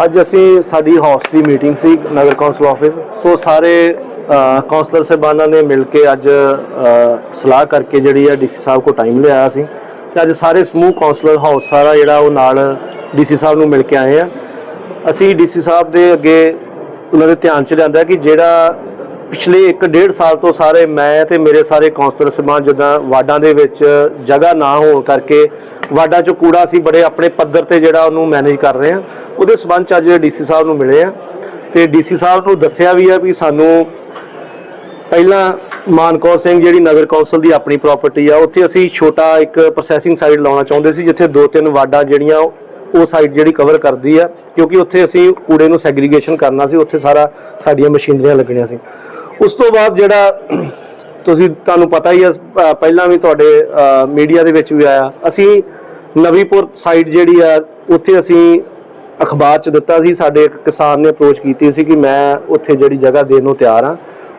ਅੱਜ ਅਸੀਂ ਸਾਡੀ ਹਾਊਸ ਦੀ ਮੀਟਿੰਗ ਸੀ ਨਗਰ ਕੌਂਸਲ ਆਫਿਸ। ਸੋ ਸਾਰੇ ਕੌਂਸਲਰ ਸਾਹਿਬਾਨਾਂ ਨੇ ਮਿਲ ਕੇ ਅੱਜ ਸਲਾਹ ਕਰਕੇ ਜਿਹੜੀ ਹੈ ਡੀਸੀ ਸਾਹਿਬ ਕੋ ਟਾਈਮ ਲਿਆਇਆ ਸੀ। ਤੇ ਅੱਜ ਸਾਰੇ ਸਮੂਹ ਕੌਂਸਲਰ ਹਾਊਸ ਸਾਰਾ ਜਿਹੜਾ ਉਹ ਨਾਲ ਡੀਸੀ ਸਾਹਿਬ ਨੂੰ ਮਿਲ ਕੇ ਆਏ ਆ। ਅਸੀਂ ਡੀਸੀ ਸਾਹਿਬ ਦੇ ਅੱਗੇ ਉਹਨਾਂ ਦੇ ਧਿਆਨ ਚ ਲਿਆਂਦਾ ਕਿ ਜਿਹੜਾ ਪਿਛਲੇ 1.5 ਸਾਲ ਤੋਂ ਸਾਰੇ ਮੈਂ ਤੇ ਮੇਰੇ ਸਾਰੇ ਕੌਂਸਲਰ ਸਾਹਿਬਾਨ ਜਿੱਦਾਂ ਵਾਰਡਾਂ ਦੇ ਵਿੱਚ ਜਗ੍ਹਾ ਨਾ ਹੋਣ ਕਰਕੇ ਵਾਰਡਾਂ 'ਚ ਕੂੜਾ ਸੀ ਬੜੇ ਆਪਣੇ ਪੱਧਰ ਤੇ ਜਿਹੜਾ ਉਹਨੂੰ ਮੈਨੇਜ ਕਰ ਰਹੇ ਹਾਂ ਉਹਦੇ ਸਬੰਧ 'ਚ ਅੱਜ ਡੀਸੀ ਸਾਹਿਬ ਨੂੰ ਮਿਲੇ ਆ। ਤੇ ਡੀਸੀ ਸਾਹਿਬ ਨੂੰ ਦੱਸਿਆ ਵੀ ਆ ਵੀ ਸਾਨੂੰ ਪਹਿਲਾਂ ਮਾਨਕੌਰ ਸਿੰਘ ਜਿਹੜੀ ਨਗਰ ਕੌਂਸਲ ਦੀ ਆਪਣੀ ਪ੍ਰਾਪਰਟੀ ਆ, ਉੱਥੇ ਅਸੀਂ ਛੋਟਾ ਇੱਕ ਪ੍ਰੋਸੈਸਿੰਗ ਸਾਈਟ ਲਾਉਣਾ ਚਾਹੁੰਦੇ ਸੀ, ਜਿੱਥੇ ਦੋ ਤਿੰਨ ਵਾਰਡਾਂ ਜਿਹੜੀਆਂ ਉਹ ਸਾਈਟ ਜਿਹੜੀ ਕਵਰ ਕਰਦੀ ਆ, ਕਿਉਂਕਿ ਉੱਥੇ ਅਸੀਂ ਕੂੜੇ ਨੂੰ ਸੈਗਰੀਗੇਸ਼ਨ ਕਰਨਾ ਸੀ, ਉੱਥੇ ਸਾਰਾ ਸਾਡੀਆਂ ਮਸ਼ੀਨਰੀਆਂ ਲੱਗਣੀਆਂ ਸੀ। ਉਸ ਤੋਂ ਬਾਅਦ ਜਿਹੜਾ ਤੁਸੀਂ ਤੁਹਾਨੂੰ ਪਤਾ ਹੀ ਆ ਪਹਿਲਾਂ ਵੀ ਤੁਹਾਡੇ ਮੀਡੀਆ ਦੇ ਵਿੱਚ ਵੀ ਆਇਆ। ਅਸੀਂ ਨਵੀਪੁਰ ਸਾਈਡ ਜਿਹੜੀ ਆ, ਉੱਥੇ ਅਸੀਂ ਅਖਬਾਰ 'ਚ ਦਿੱਤਾ ਸੀ, ਸਾਡੇ ਇੱਕ ਕਿਸਾਨ ਨੇ ਅਪਰੋਚ ਕੀਤੀ ਸੀ ਕਿ ਮੈਂ ਉੱਥੇ ਜਿਹੜੀ ਜਗ੍ਹਾ ਦੇਣ ਨੂੰ ਤਿਆਰ ਹਾਂ।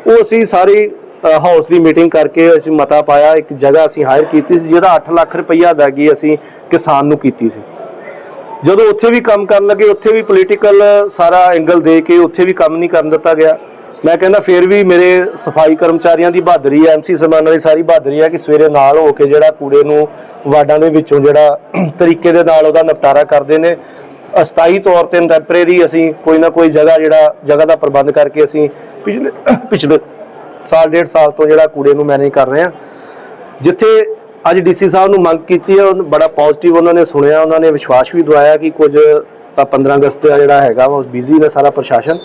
ਉਹ ਅਸੀਂ ਸਾਰੀ ਹਾਊਸ ਦੀ ਮੀਟਿੰਗ ਕਰਕੇ ਅਸੀਂ ਮਤਾ ਪਾਇਆ, ਇੱਕ ਜਗ੍ਹਾ ਅਸੀਂ ਹਾਇਰ ਕੀਤੀ ਸੀ, ਜਿਹਦਾ 8 ਲੱਖ ਰੁਪਈਆ ਅਦਾਗੀ ਅਸੀਂ ਕਿਸਾਨ ਨੂੰ ਕੀਤੀ ਸੀ। ਜਦੋਂ ਉੱਥੇ ਵੀ ਕੰਮ ਕਰਨ ਲੱਗੇ, ਉੱਥੇ ਵੀ ਪੋਲੀਟੀਕਲ ਸਾਰਾ ਐਂਗਲ ਦੇ ਕੇ ਉੱਥੇ ਵੀ ਕੰਮ ਨਹੀਂ ਕਰਨ ਦਿੱਤਾ ਗਿਆ। ਮੈਂ ਕਹਿੰਦਾ, ਫਿਰ ਵੀ ਮੇਰੇ ਸਫ਼ਾਈ ਕਰਮਚਾਰੀਆਂ ਦੀ ਬਹਾਦਰੀ ਹੈ ਐਮਸੀ ਸਮਾਨਾਂ ਦੀ ਸਾਰੀ ਬਹਾਦਰੀ ਹੈ ਕਿ ਸਵੇਰੇ ਨਾਲ ਹੋ ਕੇ ਜਿਹੜਾ ਕੂੜੇ ਨੂੰ ਵਾਰਡਾਂ ਦੇ ਵਿੱਚੋਂ ਜਿਹੜਾ ਤਰੀਕੇ ਦੇ ਨਾਲ ਉਹਦਾ ਨਿਪਟਾਰਾ ਕਰਦੇ ਨੇ ਅਸਥਾਈ ਤੌਰ ਤੇ ਟੈਂਪਰੇਰੀ ਅਸੀਂ ਕੋਈ ਨਾ ਕੋਈ ਜਗ੍ਹਾ ਜਿਹੜਾ, ਜਗ੍ਹਾ ਦਾ ਪ੍ਰਬੰਧ ਕਰਕੇ ਅਸੀਂ ਪਿਛਲੇ ਪਿਛਲੇ ਸਾਲ, ਡੇਢ ਸਾਲ ਤੋਂ ਜਿਹੜਾ ਕੂੜੇ ਨੂੰ ਮੈਨੇਜ ਕਰ ਰਹੇ ਹਾਂ। ਜਿੱਥੇ ਅੱਜ ਡੀਸੀ ਸਾਹਿਬ ਨੂੰ ਮੰਗ ਕੀਤੀ ਹੈ, ਉਹ ਬੜਾ ਪੋਜ਼ਿਟਿਵ ਉਹਨਾਂ ਨੇ ਸੁਣਿਆ, ਉਹਨਾਂ ਨੇ ਵਿਸ਼ਵਾਸ ਵੀ ਦਵਾਇਆ ਕਿ ਕੁਝ ਤਾਂ 15 ਅਗਸਤ ਦਾ ਜਿਹੜਾ ਹੈਗਾ ਉਹ ਬਿਜ਼ੀ ਨੇ ਸਾਰਾ ਪ੍ਰਸ਼ਾਸਨ।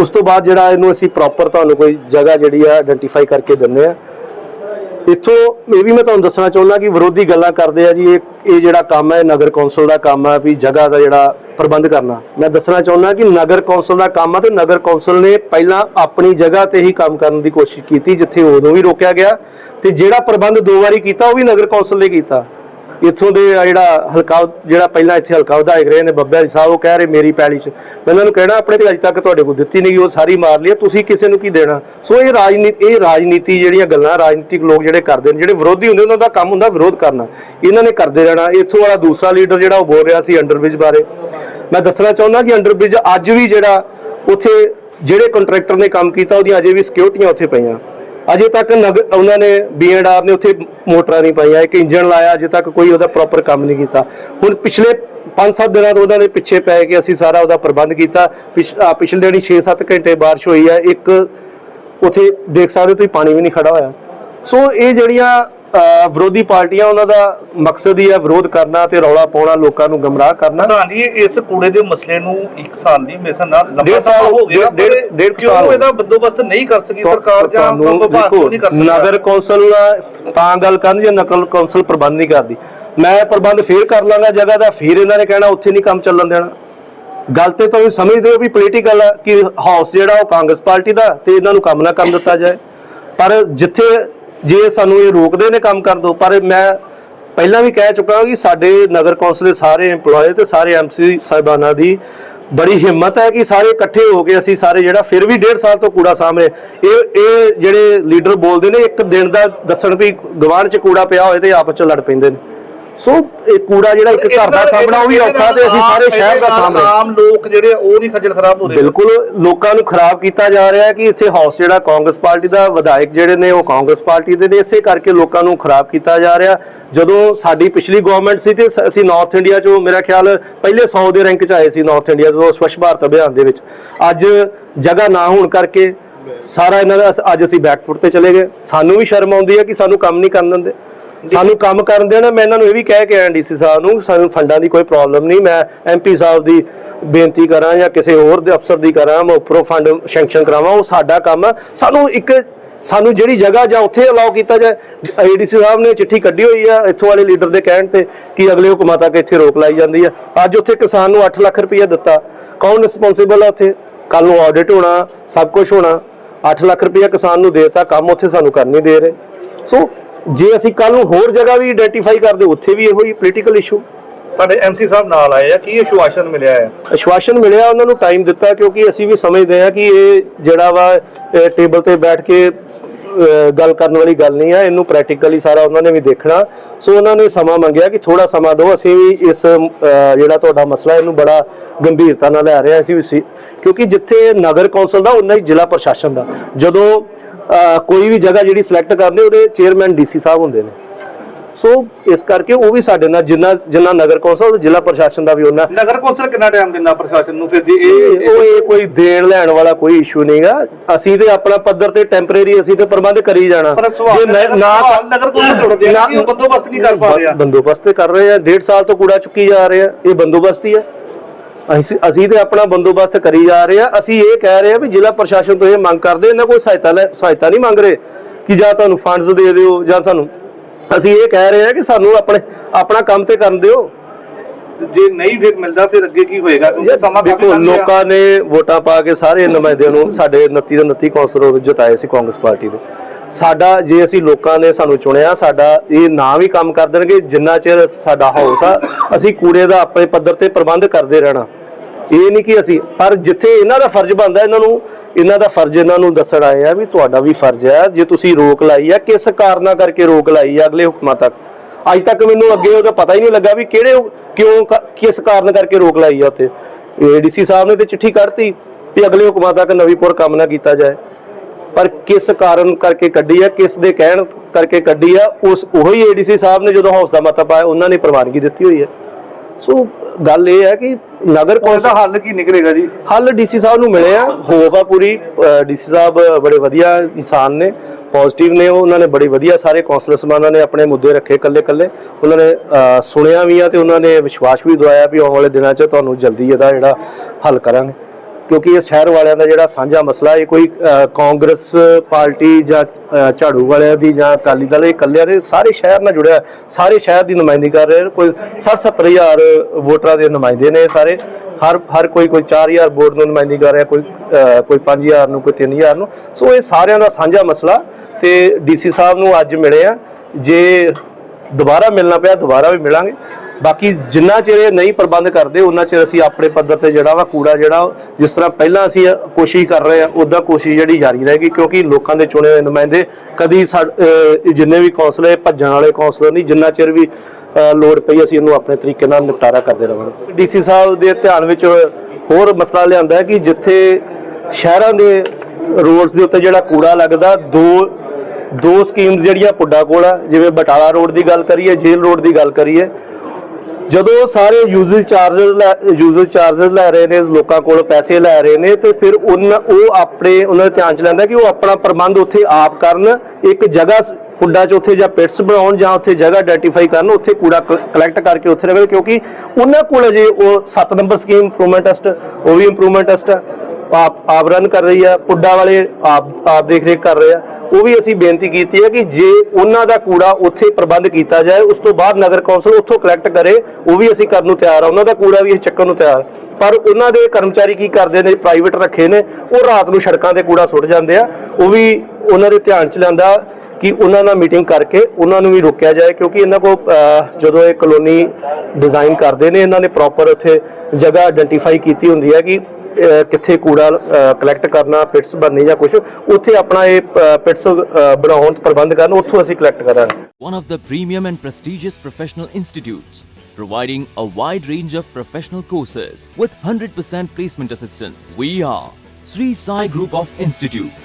ਉਸ ਤੋਂ ਬਾਅਦ ਜਿਹੜਾ ਇਹਨੂੰ ਅਸੀਂ ਪ੍ਰੋਪਰ ਤੁਹਾਨੂੰ ਕੋਈ ਜਗ੍ਹਾ ਜਿਹੜੀ ਆ ਆਇਡੈਂਟੀਫਾਈ ਕਰਕੇ ਦਿੰਦੇ ਆ ਇੱਥੋਂ ਇਹ ਵੀ ਮੈਂ ਤੁਹਾਨੂੰ ਦੱਸਣਾ ਚਾਹੁੰਦਾ ਕਿ ਵਿਰੋਧੀ ਗੱਲਾਂ ਕਰਦੇ ਆ ਜੀ, ਇਹ ਇਹ ਜਿਹੜਾ ਕੰਮ ਹੈ, ਨਗਰ ਕੌਂਸਲ ਦਾ ਕੰਮ ਹੈ ਵੀ ਜਗ੍ਹਾ ਦਾ ਜਿਹੜਾ ਪ੍ਰਬੰਧ ਕਰਨਾ। ਮੈਂ ਦੱਸਣਾ ਚਾਹੁੰਦਾ ਕਿ ਨਗਰ ਕੌਂਸਲ ਦਾ ਕੰਮ ਹੈ ਤੇ ਨਗਰ ਕੌਂਸਲ ਨੇ ਪਹਿਲਾਂ ਆਪਣੀ ਜਗ੍ਹਾ ਤੇ ਹੀ ਕੰਮ ਕਰਨ ਦੀ ਕੋਸ਼ਿਸ਼ ਕੀਤੀ, ਜਿੱਥੇ ਉਦੋਂ ਵੀ ਰੋਕਿਆ ਗਿਆ। ਤੇ ਜਿਹੜਾ ਪ੍ਰਬੰਧ ਦੋ ਵਾਰੀ ਕੀਤਾ, ਉਹ ਵੀ ਨਗਰ ਕੌਂਸਲ ਨੇ ਕੀਤਾ। ਇੱਥੋਂ ਦੇ ਆ ਜਿਹੜਾ ਹਲਕਾ ਜਿਹੜਾ ਪਹਿਲਾਂ ਇੱਥੇ ਹਲਕਾ ਵਿਧਾਇਕ ਰਹੇ ਨੇ ਬੱਬੇ ਜੀ ਸਾਹਿਬ ਉਹ ਕਹਿ ਰਹੇ ਮੇਰੀ ਪੈਲੀ 'ਚ। ਮੈਂ ਉਹਨਾਂ ਨੂੰ ਕਹਿਣਾ ਆਪਣੇ ਤੇ ਅੱਜ ਤੱਕ ਤੁਹਾਡੇ ਕੋਲ ਦਿੱਤੀ ਨਹੀਂ ਗਈ ਉਹ ਸਾਰੀ ਮਾਰ ਲਈ ਹੈ, ਤੁਸੀਂ ਕਿਸੇ ਨੂੰ ਕੀ ਦੇਣਾ? ਸੋ ਇਹ ਰਾਜਨੀਤੀ ਇਹ ਰਾਜਨੀਤੀ ਜਿਹੜੀਆਂ ਗੱਲਾਂ ਰਾਜਨੀਤਿਕ ਲੋਕ ਜਿਹੜੇ ਕਰਦੇ ਨੇ ਜਿਹੜੇ ਵਿਰੋਧੀ ਹੁੰਦੇ ਉਹਨਾਂ ਦਾ ਕੰਮ ਹੁੰਦਾ ਵਿਰੋਧ ਕਰਨਾ। ਇਹਨਾਂ ਨੇ ਕਰਦੇ ਰਹਿਣਾ। ਇੱਥੋਂ ਵਾਲਾ ਦੂਸਰਾ ਲੀਡਰ ਜਿਹੜਾ ਉਹ ਬੋਲ ਰਿਹਾ ਸੀ ਅੰਡਰਬ੍ਰਿਜ ਬਾਰੇ। ਮੈਂ ਦੱਸਣਾ ਚਾਹੁੰਦਾ ਕਿ ਅੰਡਰਬ੍ਰਿਜ ਅੱਜ ਵੀ ਜਿਹੜਾ ਉੱਥੇ ਜਿਹੜੇ ਕੰਟਰੈਕਟਰ ਨੇ ਕੰਮ ਕੀਤਾ ਉਹਦੀਆਂ ਅਜੇ ਵੀ ਸਿਕਿਉਰਟੀਆਂ ਉੱਥੇ ਪਈਆਂ। ਅਜੇ ਤੱਕ ਨਗ- ਉਹਨਾਂ ਨੇ ਬੀਐਨਆਰ ਨੇ ਉੱਥੇ ਮੋਟਰਾਂ ਨਹੀਂ ਪਾਈਆਂ, ਇੱਕ ਇੰਜਨ ਲਾਇਆ, ਅਜੇ ਤੱਕ ਕੋਈ ਉਹਦਾ ਪ੍ਰੋਪਰ ਕੰਮ ਨਹੀਂ ਕੀਤਾ। ਹੁਣ ਪਿਛਲੇ 5-7 ਦਿਨਾਂ ਤੋਂ ਉਹਨਾਂ ਦੇ ਪਿੱਛੇ ਪੈ ਕੇ ਅਸੀਂ ਸਾਰਾ ਉਹਦਾ ਪ੍ਰਬੰਧ ਕੀਤਾ। ਪਿਛ- ਆਹ ਪਿਛਲੇ ਜਿਹੜੀ 6-7 ਘੰਟੇ ਬਾਰਿਸ਼ ਹੋਈ ਹੈ, ਇੱਕ ਉੱਥੇ ਦੇਖ ਸਕਦੇ ਹੋ ਤੁਸੀਂ, ਪਾਣੀ ਵੀ ਨਹੀਂ ਖੜਾ ਹੋਇਆ। ਸੋ ਇਹ ਜਿਹੜੀਆਂ ਵਿਰੋਧੀ ਪਾਰਟੀਆਂ ਉਹਨਾਂ ਦਾ ਮਕਸਦ ਹੀ ਹੈ ਵਿਰੋਧ ਕਰਨਾ ਤੇ ਰੌਲਾ ਪਾਉਣਾ ਲੋਕਾਂ ਨੂੰ ਗਮਰਾਹ ਕਰਨਾ। ਪ੍ਰਧਾਨ ਜੀ ਇਸ ਕੂੜੇ ਦੇ ਮਸਲੇ ਨੂੰ 1 ਸਾਲ ਦੀ ਮੇਰੇ ਹਿਸਾਬ ਨਾਲ ਲੰਬਾ ਡੇਢ ਸਾਲ ਹੋ ਗਿਆ ਡੇਢ- ਡੇਢ ਕਿਉਂ। ਇਹਦਾ ਬੰਦੋਬਸਤ ਨਹੀਂ ਕਰ ਸਕੀ ਸਰਕਾਰ ਜਾਂ ਵਿਭਾਗ ਨਹੀਂ ਕਰ ਸਕਦਾ? ਨਗਰ ਕੌਂਸਲ ਤਾਂ ਗੱਲ ਕਰਨ ਜੇ ਨਕਲ ਕੌਂਸਲ ਪ੍ਰਬੰਧ ਨਹੀਂ ਕਰਦੀ। ਮੈਂ ਪ੍ਰਬੰਧ ਫੇਰ ਕਰ ਲਾਂਗਾ ਜਗ੍ਹਾ ਦਾ ਫਿਰ ਇਹਨਾਂ ਨੇ ਕਹਿਣਾ ਉੱਥੇ ਨਹੀਂ ਕੰਮ ਚੱਲਣ ਦੇਣਾ। ਗੱਲ ਤੇ ਤੁਸੀਂ ਸਮਝਦੇ ਹੋ ਵੀ ਪੋਲੀਟੀਕਲ ਕਿ ਹਾਊਸ ਜਿਹੜਾ ਉਹ ਕਾਂਗਰਸ ਪਾਰਟੀ ਦਾ ਤੇ ਇਹਨਾਂ ਨੂੰ ਕੰਮ ਨਾ ਕਰਨ ਦਿੱਤਾ ਜਾਏ। ਪਰ ਜਿੱਥੇ ਜੇ ਸਾਨੂੰ ਇਹ ਰੋਕਦੇ ਨੇ ਕੰਮ ਕਰਨ ਤੋਂ, ਪਰ ਮੈਂ ਪਹਿਲਾਂ ਵੀ ਕਹਿ ਚੁੱਕਾ ਕਿ ਸਾਡੇ ਨਗਰ ਕੌਂਸਲ ਦੇ ਸਾਰੇ EMPLOYE ਤੇ ਸਾਰੇ ਐਮਸੀ ਸਾਹਿਬਾਨਾਂ ਦੀ ਬੜੀ ਹਿੰਮਤ ਹੈ ਕਿ ਸਾਰੇ ਇਕੱਠੇ ਹੋ ਕੇ ਅਸੀਂ ਸਾਰੇ ਜਿਹੜਾ ਫਿਰ ਵੀ ਡੇਢ ਸਾਲ ਤੋਂ ਕੂੜਾ ਸਾਹਮਣੇ ਇਹ ਇਹ ਜਿਹੜੇ ਲੀਡਰ ਬੋਲਦੇ ਨੇ, ਇੱਕ ਦਿਨ ਦਾ ਦੱਸਣ ਵੀ ਗਵਾਂਢ 'ਚ ਕੂੜਾ ਪਿਆ ਹੋਏ ਤੇ ਆਪਸ 'ਚ ਲੜ ਪੈਂਦੇ ਨੇ। ਸੋ ਇਹ ਕੂੜਾ ਜਿਹੜਾ ਇੱਕ ਘਰ ਦਾ ਸਾਹਮਣਾ ਉਹ ਵੀ ਔਖਾ ਤੇ ਅਸੀਂ ਸਾਰੇ ਸ਼ਹਿਰ ਦਾ ਸਾਹਮਣੇ। ਆਮ ਲੋਕ ਜਿਹੜੇ ਉਹ ਨਹੀਂ ਖੱਜਲ ਖਰਾਬ ਹੋ ਰਹੇ। ਬਿਲਕੁਲ ਲੋਕਾਂ ਨੂੰ ਖਰਾਬ ਕੀਤਾ ਜਾ ਰਿਹਾ ਹੈ ਕਿ ਇੱਥੇ ਹਾਊਸ ਜਿਹੜਾ ਕਾਂਗਰਸ ਪਾਰਟੀ ਦਾ ਵਿਧਾਇਕ ਜਿਹੜੇ ਨੇ ਉਹ ਕਾਂਗਰਸ ਪਾਰਟੀ ਦੇ ਨੇ। ਇਸੇ ਕਰਕੇ ਲੋਕਾਂ ਨੂੰ ਖਰਾਬ ਕੀਤਾ ਜਾ ਰਿਹਾ। ਜਦੋਂ ਸਾਡੀ ਪਿਛਲੀ ਗਵਰਨਮੈਂਟ ਸੀ ਤੇ ਅਸੀਂ ਨਾਰਥ ਇੰਡੀਆ ਚੋਂ ਮੇਰਾ ਖਿਆਲ ਪਹਿਲੇ 100 ਦੇ ਰੈਂਕ 'ਚ ਆਏ ਸੀ ਨਾਰਥ ਇੰਡੀਆ ਜਦੋਂ ਸਵੱਛ ਭਾਰਤ ਅਭਿਆਨ ਦੇ ਵਿੱਚ। ਅੱਜ ਜਗ੍ਹਾ ਨਾ ਹੋਣ ਕਰਕੇ ਸਾਰਾ ਇਹਨਾਂ ਦਾ ਅੱਜ ਅਸੀਂ ਬੈਕਫੁੱਟ ਤੇ ਚਲੇ ਗਏ। ਸਾਨੂੰ ਵੀ ਸ਼ਰਮ ਆਉਂਦੀ ਹੈ ਕਿ ਸਾਨੂੰ ਕੰਮ ਨਹੀਂ ਕਰਨ ਦਿੰਦੇ। ਸਾਨੂੰ ਕੰਮ ਕਰਨ ਦੇਣਾ, ਮੈਂ ਇਹਨਾਂ ਨੂੰ ਇਹ ਵੀ ਕਹਿ ਕੇ ਆਇਆ ਡੀਸੀ ਸਾਹਿਬ ਨੂੰ, ਸਾਨੂੰ ਫੰਡਾਂ ਦੀ ਕੋਈ ਪ੍ਰੋਬਲਮ ਨਹੀਂ, ਮੈਂ ਐਮਪੀ ਸਾਹਿਬ ਦੀ ਬੇਨਤੀ ਕਰਾਂ ਜਾਂ ਕਿਸੇ ਹੋਰ ਦੇ ਅਫਸਰ ਦੀ ਕਰਾਂ, ਮੈਂ ਉੱਪਰੋਂ ਫੰਡ ਸ਼ੈਂਕਸ਼ਨ ਕਰਾਵਾਂ, ਉਹ ਸਾਡਾ ਕੰਮ ਆ। ਸਾਨੂੰ ਇੱਕ, ਸਾਨੂੰ ਜਿਹੜੀ ਜਗ੍ਹਾ ਜਾਂ ਉੱਥੇ ਅਲਾਉ ਕੀਤਾ ਜਾਏ ਏਡੀਸੀ ਸਾਹਿਬ ਨੇ ਚਿੱਠੀ ਕੱਢੀ ਹੋਈ ਆ, ਇੱਥੋਂ ਵਾਲੇ ਲੀਡਰ ਦੇ ਕਹਿਣ ਤੇ ਕਿ ਅਗਲੇ ਹੁਕਮਾਂ ਤੱਕ ਇੱਥੇ ਰੋਕ ਲਾਈ ਜਾਂਦੀ ਆ। ਅੱਜ ਉੱਥੇ ਕਿਸਾਨ ਨੂੰ 8 ਲੱਖ ਰੁਪਈਆ ਦਿੱਤਾ। ਕੌਣ ਰਿਸਪੌਂਸਿਬਲ ਆ ਉੱਥੇ? ਕੱਲ ਨੂੰ ਆਡਿਟ ਹੋਣਾ, ਸਭ ਕੁਝ ਹੋਣਾ। 8 ਲੱਖ ਰੁਪਈਆ ਕਿਸਾਨ ਨੂੰ ਦੇਤਾ, ਕੰਮ ਉੱਥੇ ਸਾਨੂੰ ਕਰ ਨਹੀਂ ਦੇ ਰਹੇ। ਸੋ ਜੇ ਅਸੀਂ ਕੱਲ ਨੂੰ ਹੋਰ ਜਗ੍ਹਾ ਵੀ ਆਇਡੈਂਟੀਫਾਈ ਕਰਦੇ ਉੱਥੇ ਵੀ ਇਹੋ ਹੀ ਪੋਲੀਟੀਕਲ ਇਸ਼ੂ ਸਾਡੇ ਐਮਸੀ ਸਾਹਿਬ ਨਾਲ ਆਏ ਆ ਕੀ ਆਸ਼ਵਾਸਨ ਮਿਲਿਆ ਹੈ? ਆਸ਼ਵਾਸਨ ਮਿਲਿਆ ਉਹਨਾਂ ਨੂੰ ਟਾਈਮ ਦਿੱਤਾ ਕਿਉਂਕਿ ਅਸੀਂ ਵੀ ਸਮਝਦੇ ਹਾਂ ਕਿ ਇਹ ਜਿਹੜਾ ਵਾ ਟੇਬਲ ਤੇ ਬੈਠ ਕੇ ਗੱਲ ਕਰਨ ਵਾਲੀ ਗੱਲ ਨਹੀਂ ਆ ਇਹਨੂੰ ਪ੍ਰੈਕਟੀਕਲੀ ਸਾਰਾ ਉਹਨਾਂ ਨੇ ਵੀ ਦੇਖਣਾ। ਸੋ ਉਹਨਾਂ ਨੇ ਸਮਾਂ ਮੰਗਿਆ ਕਿ ਥੋੜਾ ਸਮਾਂ ਦਿਓ ਅਸੀਂ ਵੀ ਇਸ ਜਿਹੜਾ ਤੁਹਾਡਾ ਮਸਲਾ ਇਹਨੂੰ ਬੜਾ ਗੰਭੀਰਤਾ ਨਾਲ ਲੈ ਰਹੇ ਹਾਂ ਅਸੀਂ ਵੀ ਕਿਉਂਕਿ ਜਿੱਥੇ ਨਗਰ ਕੌਂਸਲ ਦਾ ਉਹਨਾਂ ਹੀ ਜ਼ਿਲ੍ਹਾ ਪ੍ਰਸ਼ਾਸਨ ਦਾ। ਜਦੋਂ ਕੋਈ ਵੀ ਜਗ੍ਹਾ ਜਿਹੜੀ ਸਿਲੈਕਟ ਕਰਨੀ ਉਹਦੇ ਚੇਅਰਮੈਨ ਡੀਸੀ ਸਾਹਿਬ ਹੁੰਦੇ ਨੇ। ਸੋ ਇਸ ਕਰਕੇ ਉਹ ਵੀ ਸਾਡੇ ਨਾਲ ਜਿੰਨਾ ਜਿੰਨਾ ਨਗਰ ਕੌਂਸਲ ਜ਼ਿਲ੍ਹਾ ਪ੍ਰਸ਼ਾਸਨ ਦਾ ਵੀ ਉਹਨਾਂ ਨਗਰ ਕੌਂਸਲ ਕਿੰਨਾ ਟਾਈਮ ਦਿੰਦਾ ਪ੍ਰਸ਼ਾਸਨ ਨੂੰ? ਫਿਰ ਜੇ ਇਹ ਉਹ ਇਹ ਕੋਈ ਦੇਣ ਲੈਣ ਵਾਲਾ ਕੋਈ ਇਸ਼ੂ ਨਹੀਂਗਾ ਅਸੀਂ ਤੇ ਆਪਣਾ ਪੱਧਰ ਤੇ ਟੈਂਪਰੇਰੀ ਅਸੀਂ ਤੇ ਪ੍ਰਬੰਧ ਕਰੀ ਜਾਣਾ। ਜੇ ਨਾ ਨਗਰ ਕੌਂਸਲ ਜੁੜਦੇ ਆ ਬੰਦੋਬਸਤ ਨਹੀਂ ਕਰ ਪਾ ਰਿਹਾ? ਬੰਦੋਬਸਤ ਤੇ ਕਰ ਰਹੇ ਆ। ਡੇਢ ਸਾਲ ਤੋਂ ਕੂੜਾ ਚੁੱਕੀ ਜਾ ਰਹੇ ਆ। ਇਹ ਬੰਦੋਬਸਤ ਹੀ ਆ। ਅਸੀਂ ਅਸੀਂ ਤੇ ਆਪਣਾ ਬੰਦੋਬਸਤ ਕਰੀ ਜਾ ਰਹੇ ਆ ਅਸੀਂ ਇਹ ਕਹਿ ਰਹੇ ਆ ਵੀ ਜ਼ਿਲ੍ਹਾ ਪ੍ਰਸ਼ਾਸਨ ਤੋਂ ਇਹ ਮੰਗ ਕਰਦੇ ਇਹਨਾਂ ਕੋਈ ਸਹਾਇਤਾ ਲੈ ਸਹਾਇਤਾ ਨਹੀਂ ਮੰਗ ਰਹੇ ਕਿ ਜਾਂ ਤੁਹਾਨੂੰ ਫੰਡਸ ਦੇ ਦਿਓ ਜਾਂ ਸਾਨੂੰ। ਅਸੀਂ ਇਹ ਕਹਿ ਰਹੇ ਆ ਕਿ ਸਾਨੂੰ ਆਪਣੇ ਆਪਣਾ ਕੰਮ ਤੇ ਕਰਨ ਦਿਓ। ਜੇ ਨਹੀਂ ਫਿਰ ਮਿਲਦਾ ਫਿਰ ਅੱਗੇ ਕੀ ਹੋਏਗਾ? ਕਿਉਂਕਿ ਸਮਾਂ ਦੇਖੋ। ਲੋਕਾਂ ਨੇ ਵੋਟਾਂ ਪਾ ਕੇ ਸਾਰੇ ਨੁਮਾਇੰਦਿਆਂ ਨੂੰ ਸਾਡੇ 29 ਦੇ 29 ਕੌਂਸਲਰ ਜਿਤਾਏ ਸੀ ਕਾਂਗਰਸ ਪਾਰਟੀ ਦੇ। ਸਾਡਾ ਜੇ ਅਸੀਂ ਲੋਕਾਂ ਨੇ ਸਾਨੂੰ ਚੁਣਿਆ, ਸਾਡਾ ਇਹ ਨਾ ਵੀ ਕੰਮ ਕਰ ਦੇਣਗੇ, ਜਿੰਨਾ ਚਿਰ ਸਾਡਾ ਹਾਊਸ ਆ, ਅਸੀਂ ਕੂੜੇ ਦਾ ਆਪਣੇ ਪੱਧਰ ਤੇ ਪ੍ਰਬੰਧ ਕਰਦੇ ਰਹਿਣਾ। ਇਹ ਨਹੀਂ ਕਿ ਅਸੀਂ, ਪਰ ਜਿੱਥੇ ਇਹਨਾਂ ਦਾ ਫਰਜ਼ ਬਣਦਾ, ਇਹਨਾਂ ਨੂੰ, ਇਹਨਾਂ ਦਾ ਫਰਜ਼ ਇਹਨਾਂ ਨੂੰ ਦੱਸਣ ਆਏ ਆ ਵੀ ਤੁਹਾਡਾ ਵੀ ਫਰਜ਼ ਹੈ ਜੇ ਤੁਸੀਂ ਰੋਕ ਲਾਈ ਆ, ਕਿਸ ਕਾਰਨਾਂ ਕਰਕੇ ਰੋਕ ਲਾਈ ਆ ਅਗਲੇ ਹੁਕਮਾਂ ਤੱਕ? ਅੱਜ ਤੱਕ ਮੈਨੂੰ ਅੱਗੇ ਉਹਦਾ ਪਤਾ ਹੀ ਨਹੀਂ ਲੱਗਾ ਵੀ ਕਿਹੜੇ ਕਿਉਂ ਕਿਸ ਕਾਰਨ ਕਰਕੇ ਰੋਕ ਲਾਈ ਆ ਉੱਥੇ। ਏਡੀਸੀ ਸਾਹਿਬ ਨੇ ਤੇ ਚਿੱਠੀ ਕੱਢਤੀ ਵੀ ਅਗਲੇ ਹੁਕਮਾਂ ਤੱਕ ਨਵੀਂਪੁਰ ਕੰਮ ਨਾ ਕੀਤਾ ਜਾਏ। ਪਰ ਕਿਸ ਕਾਰਨ ਕਰਕੇ ਕੱਢੀ ਆ ਕਿਸ ਦੇ ਕਹਿਣ ਕਰਕੇ ਕੱਢੀ ਆ ਉਸ ਉਹੀ ਏਡੀਸੀ ਸਾਹਿਬ ਨੇ ਜਦੋਂ ਹਾਊਸ ਦਾ ਮਤਾ ਪਾਇਆ ਉਹਨਾਂ ਨੇ ਪ੍ਰਵਾਨਗੀ ਦਿੱਤੀ ਹੋਈ ਹੈ। ਸੋ ਗੱਲ ਇਹ ਹੈ ਕਿ ਨਗਰ ਕੌਂਸਲ ਇਹਦਾ ਹੱਲ ਕੀ ਨਿਕਲੇਗਾ ਜੀ? ਹੱਲ ਡੀਸੀ ਸਾਹਿਬ ਨੂੰ ਮਿਲੇ ਆ ਹੋਪ ਆ ਪੂਰੀ। ਡੀਸੀ ਸਾਹਿਬ ਬੜੇ ਵਧੀਆ ਇਨਸਾਨ ਨੇ ਪੋਜ਼ਿਟਿਵ ਨੇ ਉਹ ਉਹਨਾਂ ਨੇ ਬੜੀ ਵਧੀਆ ਸਾਰੇ ਕੌਂਸਲਰ ਸਮਾਨਾਂ ਨੇ ਆਪਣੇ ਮੁੱਦੇ ਰੱਖੇ ਇਕੱਲੇ ਇਕੱਲੇ ਉਹਨਾਂ ਨੇ ਸੁਣਿਆ ਵੀ ਆ ਤੇ ਉਹਨਾਂ ਨੇ ਵਿਸ਼ਵਾਸ ਵੀ ਦਵਾਇਆ ਵੀ ਆਉਣ ਵਾਲੇ ਦਿਨਾਂ 'ਚ ਤੁਹਾਨੂੰ ਜਲਦੀ ਇਹਦਾ ਜਿਹੜਾ ਹੱਲ ਕਰਾਂਗੇ। ਕਿਉਂਕਿ ਇਹ ਸ਼ਹਿਰ ਵਾਲਿਆਂ ਦਾ ਜਿਹੜਾ ਸਾਂਝਾ ਮਸਲਾ ਇਹ ਕੋਈ ਕਾਂਗਰਸ ਪਾਰਟੀ ਜਾਂ ਝਾੜੂ ਵਾਲਿਆਂ ਦੀ ਜਾਂ ਅਕਾਲੀ ਦਲ ਇਹ ਇਕੱਲਿਆਂ ਦੇ ਸਾਰੇ ਸ਼ਹਿਰ ਨਾਲ ਜੁੜਿਆ ਸਾਰੇ ਸ਼ਹਿਰ ਦੀ ਨੁਮਾਇੰਦਗੀ ਕਰ ਰਹੇ ਨੇ। ਕੋਈ 60 ਹਜ਼ਾਰ ਵੋਟਰਾਂ ਦੇ ਨੁਮਾਇੰਦੇ ਨੇ ਸਾਰੇ ਹਰ ਹਰ ਕੋਈ ਕੋਈ 4000 ਵੋਟ ਨੂੰ ਨੁਮਾਇੰਦਗੀ ਕਰ ਰਿਹਾ ਕੋਈ ਅਹ, ਕੋਈ 5000 ਨੂੰ ਕੋਈ 3000 ਨੂੰ ਸੋ ਇਹ ਸਾਰਿਆਂ ਦਾ ਸਾਂਝਾ ਮਸਲਾ ਤੇ ਡੀਸੀ ਸਾਹਿਬ ਨੂੰ ਅੱਜ ਮਿਲੇ ਆ ਜੇ ਦੁਬਾਰਾ ਮਿਲਣਾ ਪਿਆ ਦੁਬਾਰਾ ਵੀ ਮਿਲਾਂਗੇ ਬਾਕੀ ਜਿੰਨਾ ਚਿਰ ਇਹ ਨਹੀਂ ਪ੍ਰਬੰਧ ਕਰਦੇ, ਉਹਨਾਂ ਚਿਰ ਅਸੀਂ ਆਪਣੇ ਪੱਧਰ ਤੇ ਜਿਹੜਾ ਵਾ ਕੂੜਾ ਜਿਹੜਾ, ਜਿਸ ਤਰ੍ਹਾਂ ਪਹਿਲਾਂ ਅਸੀਂ ਕੋਸ਼ਿਸ਼ ਕਰ ਰਹੇ ਆ ਉਦਾਂ ਕੋਸ਼ਿਸ਼ ਜਿਹੜੀ ਜਾਰੀ ਰਹੇਗੀ, ਕਿਉਂਕਿ ਲੋਕਾਂ ਦੇ ਚੁਣੇ ਹੋਏ ਨੁਮਾਇੰਦੇ ਕਦੀ ਸਾ- ਜਿੰਨੇ ਵੀ ਕੌਂਸਲਰ ਭੱਜਣ ਵਾਲੇ ਕੌਂਸਲਰ ਨਹੀਂ, ਜਿੰਨਾ ਚਿਰ ਵੀ ਲੋੜ ਪਈ ਅਸੀਂ ਇਹਨੂੰ ਆਪਣੇ ਤਰੀਕੇ ਨਾਲ ਨਿਪਟਾਰਾ ਕਰਦੇ ਰਵਾਂਗੇ। ਡੀਸੀ ਸਾਹਿਬ ਦੇ ਧਿਆਨ ਵਿੱਚ ਹੋਰ ਮਸਲਾ ਲਿਆਂਦਾ ਹੈ ਕਿ ਜਿੱਥੇ ਸ਼ਹਿਰਾਂ ਦੇ ਰੋਡਸ ਦੇ ਉੱਤੇ ਜਿਹੜਾ ਕੂੜਾ ਲੱਗਦਾ, ਦੋ ਦੋ ਸਕੀਮਸ ਜਿਹੜੀਆਂ ਪੁੱਡਾ ਕੋਲ ਆ, ਜਿਵੇਂ ਬਟਾਲਾ ਰੋਡ ਦੀ ਗੱਲ ਕਰੀਏ, ਜੇਲ੍ਹ ਰੋਡ ਦੀ ਗੱਲ ਕਰੀਏ ਜਦੋਂ ਸਾਰੇ ਯੂਜ਼ਰ ਚਾਰਜਰ ਯੂਜ਼ਰ ਚਾਰਜਰ ਲੈ ਰਹੇ ਨੇ, ਲੋਕਾਂ ਕੋਲ ਪੈਸੇ ਲੈ ਰਹੇ ਨੇ, ਤੇ ਫਿਰ ਉਹਨਾਂ, ਉਹ ਆਪਣੇ, ਉਹਨਾਂ ਦੇ ਧਿਆਨ ਚ ਲੈਂਦਾ ਕਿ ਉਹ ਆਪਣਾ ਪ੍ਰਬੰਧ ਉੱਥੇ ਆਪ ਕਰਨ, ਇੱਕ ਜਗ੍ਹਾ ਸ- ਚ ਉੱਥੇ ਜਾਂ ਪਿਟਸ ਬਣਾਉਣ ਜਾਂ ਉੱਥੇ ਜਗ੍ਹਾ ਆਈਡੈਂਟੀਫਾਈ ਕਰਨ, ਉੱਥੇ ਕੂੜਾ ਕਲੈਕਟ ਕਰਕੇ ਉੱਥੇ ਰਵੇ ਕਿਉਂਕਿ ਉਹਨਾਂ ਕੋਲ ਜੇ ਉਹ 7 ਨੰਬਰ ਸਕੀਮ ਇੰਪਰੂਵਮੈਂਟ ਟੈਸਟ ਉਹ ਵੀ ਇੰਪਰੂਵਮੈਂਟ ਟੈਸਟ ਆਪ ਆਪ ਰਨ ਕਰ ਰਹੀ ਆ, ਪੁੱਡਾ ਵਾਲੇ ਆਪ ਆਪ ਦੇਖ ਰੇਖ ਕਰ ਰਹੇ ਆ। ਉਹ ਵੀ ਅਸੀਂ ਬੇਨਤੀ ਕੀਤੀ ਹੈ ਕਿ ਜੇ ਉਹਨਾਂ ਦਾ ਕੂੜਾ ਉੱਥੇ ਪ੍ਰਬੰਧ ਕੀਤਾ ਜਾਏ, ਉਸ ਤੋਂ ਬਾਅਦ ਨਗਰ ਕੌਂਸਲ ਉੱਥੋਂ ਕਲੈਕਟ ਕਰੇ, ਉਹ ਵੀ ਅਸੀਂ ਕਰਨ ਨੂੰ ਤਿਆਰ ਆ। ਉਹਨਾਂ ਦਾ ਕੂੜਾ ਵੀ ਅਸੀਂ ਚੱਕਣ ਨੂੰ ਤਿਆਰ। ਪਰ ਉਹਨਾਂ ਦੇ ਕਰਮਚਾਰੀ ਕੀ ਕਰਦੇ ਨੇ ਪ੍ਰਾਈਵੇਟ ਰੱਖੇ ਨੇ, ਉਹ ਰਾਤ ਨੂੰ ਸੜਕਾਂ ਤੇ ਕੂੜਾ ਸੁੱਟ ਜਾਂਦੇ ਆ। ਉਹ ਵੀ ਉਹਨਾਂ ਦੇ ਧਿਆਨ ਚ ਲਿਆਂਦਾ ਕਿ ਉਹਨਾਂ ਨਾਲ ਮੀਟਿੰਗ ਕਰਕੇ ਉਹਨਾਂ ਨੂੰ ਵੀ ਰੋਕਿਆ ਜਾਏ, ਕਿਉਂਕਿ ਇਹਨਾਂ ਕੋ ਜਦੋਂ ਇਹ ਕਲੋਨੀ ਡਿਜ਼ਾਈਨ ਕਰਦੇ ਨੇ, ਇਹਨਾਂ ਨੇ ਪ੍ਰੋਪਰ ਉੱਥੇ ਜਗ੍ਹਾ ਆਇਡੈਂਟੀਫਾਈ ਕੀਤੀ ਹੁੰਦੀ ਹੈ ਕਿ ਕਿੱਥੇ ਕੂੜਾ ਕਲੈਕਟ ਕਰਨਾ ਪਿਟਸ ਬਣਨੀ ਜਾਂ ਕੁਝ ਉੱਥੇ ਆਪਣਾ ਇਹ ਪਿਟਸ ਬਣਾਉਣ ਪ੍ਰਬੰਧ ਕਰਨ ਉੱਥੋਂ ਅਸੀਂ ਕਲੈਕਟ ਕਰਾਂਗੇ one of the premium and prestigious professional institutes, providing a wide range of professional courses with 100% placement assistance. We are Sri Sai Group of Institutes,